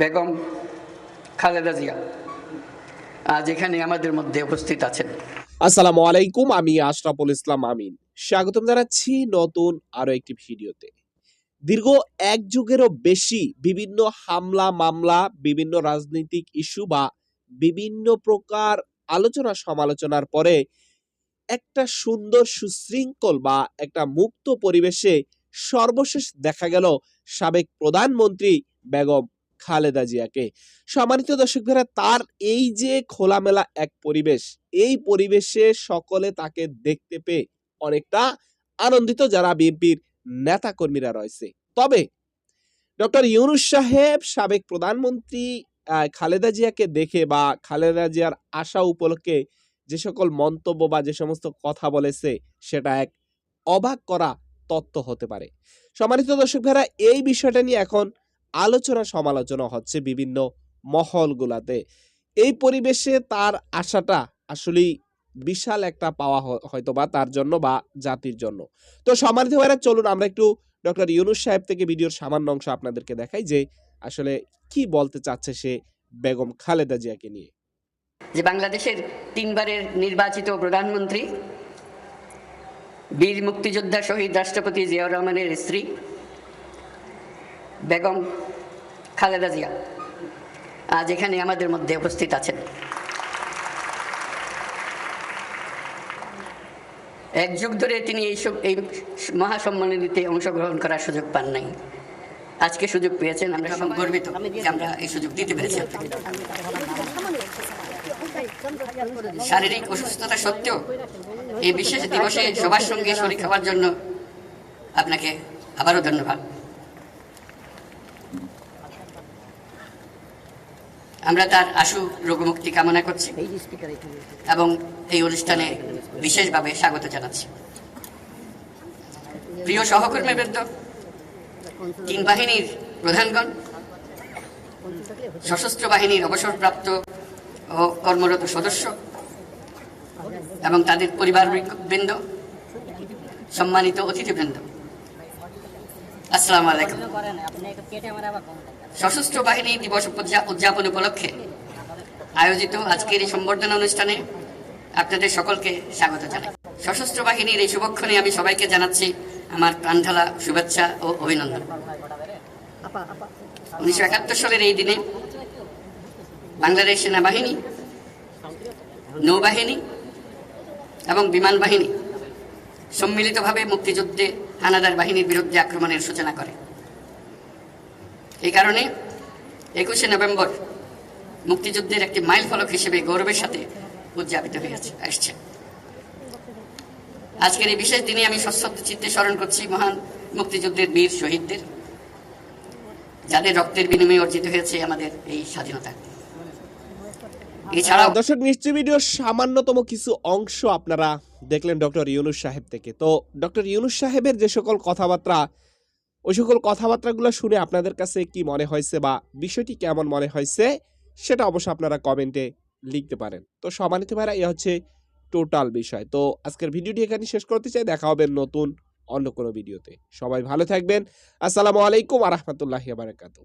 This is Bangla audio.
বেগম খালেদা জিয়া আজ এখানে আমাদের মধ্যে উপস্থিত আছেন। আসসালামু আলাইকুম, আমি আশরাফুল ইসলাম আমিন। স্বাগতম জানাচ্ছি নতুন আরও একটি ভিডিওতে। দীর্ঘ এক যুগেরও বেশি বিভিন্ন হামলা, মামলা, বিভিন্ন রাজনৈতিক ইস্যু বা বিভিন্ন প্রকার আলোচনা সমালোচনার পরে একটা সুন্দর সুশৃঙ্খল বা একটা মুক্ত পরিবেশে সর্বশেষ দেখা গেল সাবেক প্রধানমন্ত্রী বেগম খালেদা জিয়াকে। সম্মানিত দর্শক ভাইরা তার এই যে খোলামেলা এক পরিবেশ, এই পরিবেশে সকলে তাকে দেখতে পেয়ে অনেকটা আনন্দিত যারা বিএনপির নেতা কর্মীরা রয়েছে। তবে ডক্টর ইউনুস সাহেব, সাবেক প্রধানমন্ত্রী খালেদা জিয়াকে দেখে বা খালেদা জিয়ার আশা উপলক্ষে যে সকল মন্তব্য বা যে সমস্ত কথা বলেছে, সেটা এক অবাক করা তত্ত্ব হতে পারে। সম্মানিত দর্শক ভাইরা এই বিষয়টা নিয়ে এখন আলোচনা সমালোচনা হচ্ছে বিভিন্ন মহলগুলাতে। এই পরিবেশে তার আশাটা আসলেই বিশাল একটা পাওয়া হয়তো বা তার জন্য বা জাতির জন্য। তো সম্মানিত ভাইরা চলুন আমরা একটু ডক্টর ইউনুস সাহেব থেকে ভিডিওর সামান্য অংশ আপনাদেরকে দেখাই যে আসলে কি বলতে চাচ্ছে সে বেগম খালেদা জিয়াকে নিয়ে। যে বাংলাদেশের তিনবারের নির্বাচিত প্রধানমন্ত্রী, বীর মুক্তিযোদ্ধা শহীদ রাষ্ট্রপতি জিয়াউর রহমানের স্ত্রী বেগম খালেদা জিয়া আজ এখানে আমাদের মধ্যে উপস্থিত আছেন। এক যুগ ধরে তিনি এই সব- এই মহাসম্মেলনীতে অংশগ্রহণ করার সুযোগ পান নাই। আজকে সুযোগ পেয়েছেন, আমরা গর্বিত আমরা এই সুযোগ দিতে পেরেছি শারীরিক অসুস্থতা সত্ত্বেও এই বিশেষ দিবসে সবার সঙ্গে শরীর খাওয়ার জন্য আপনাকে আবারও ধন্যবাদ। আমরা তার আশু রোগমুক্তি কামনা করছি এবং এই অনুষ্ঠানে বিশেষভাবে স্বাগত জানাচ্ছি। প্রিয় সহকর্মীবৃন্দ, তিন বাহিনীর প্রধানগণ, সশস্ত্র বাহিনীর অবসরপ্রাপ্ত ও কর্মরত সদস্য এবং তাদের পরিবার বৃন্দ সম্মানিত অতিথিবৃন্দ। আসসালামু আলাইকুম। সশস্ত্র বাহিনী দিবস উদযাপন উপলক্ষে আয়োজিত আজকের এই সম্বর্ধনা অনুষ্ঠানে আপনাদের সকলকে স্বাগত জানাই। সশস্ত্র বাহিনীর এই শুভক্ষণে আমি সবাইকে জানাচ্ছি আমার প্রাণঢালা শুভেচ্ছা ও অভিনন্দন। উনিশশো একাত্তর সালের এই দিনে বাংলাদেশ সেনাবাহিনী, নৌবাহিনী এবং বিমান বাহিনী সম্মিলিতভাবে মুক্তিযুদ্ধে হানাদার বাহিনীর বিরুদ্ধে আক্রমণের সূচনা করে। এই কারণে একুশে নভেম্বর মুক্তিযুদ্ধের একটি মাইল ফলক হিসেবে গৌরবের সাথে উদযাপিত হয়েছে, আসছে। আজকের এই বিশেষ দিনে আমি সশ্রদ্ধ চিত্তে স্মরণ করছি মহান মুক্তিযুদ্ধের বীর শহীদদের। যাদের রক্তের বিনিময়ে অর্জিত হয়েছে আমাদের এই স্বাধীনতা। এছাড়াও দর্শক নিশ্চয় ভিডিওর সামান্যতম কিছু অংশ আপনারা দেখলেন ডক্টর ইউনুস সাহেব থেকে। তো ডক্টর ইউনুস সাহেবের যে সকল কথাবার্তা, ওই সকল কথাবার্তাগুলো শুনে আপনাদের কাছে কি মনে হয়েছে বা বিষয়টি কেমন মনে হয়েছে, সেটা অবশ্য আপনারা কমেন্টে লিখতে পারেন। তো সম্মানিত ভাইরা এই হচ্ছে টোটাল বিষয়। তো আজকের ভিডিওটি এখানে শেষ করতে চাই। দেখা হবে নতুন অন্য কোনো ভিডিওতে। সবাই ভালো থাকবেন। আসসালামু আলাইকুম আ রহমতুল্লাহি বারাকাতু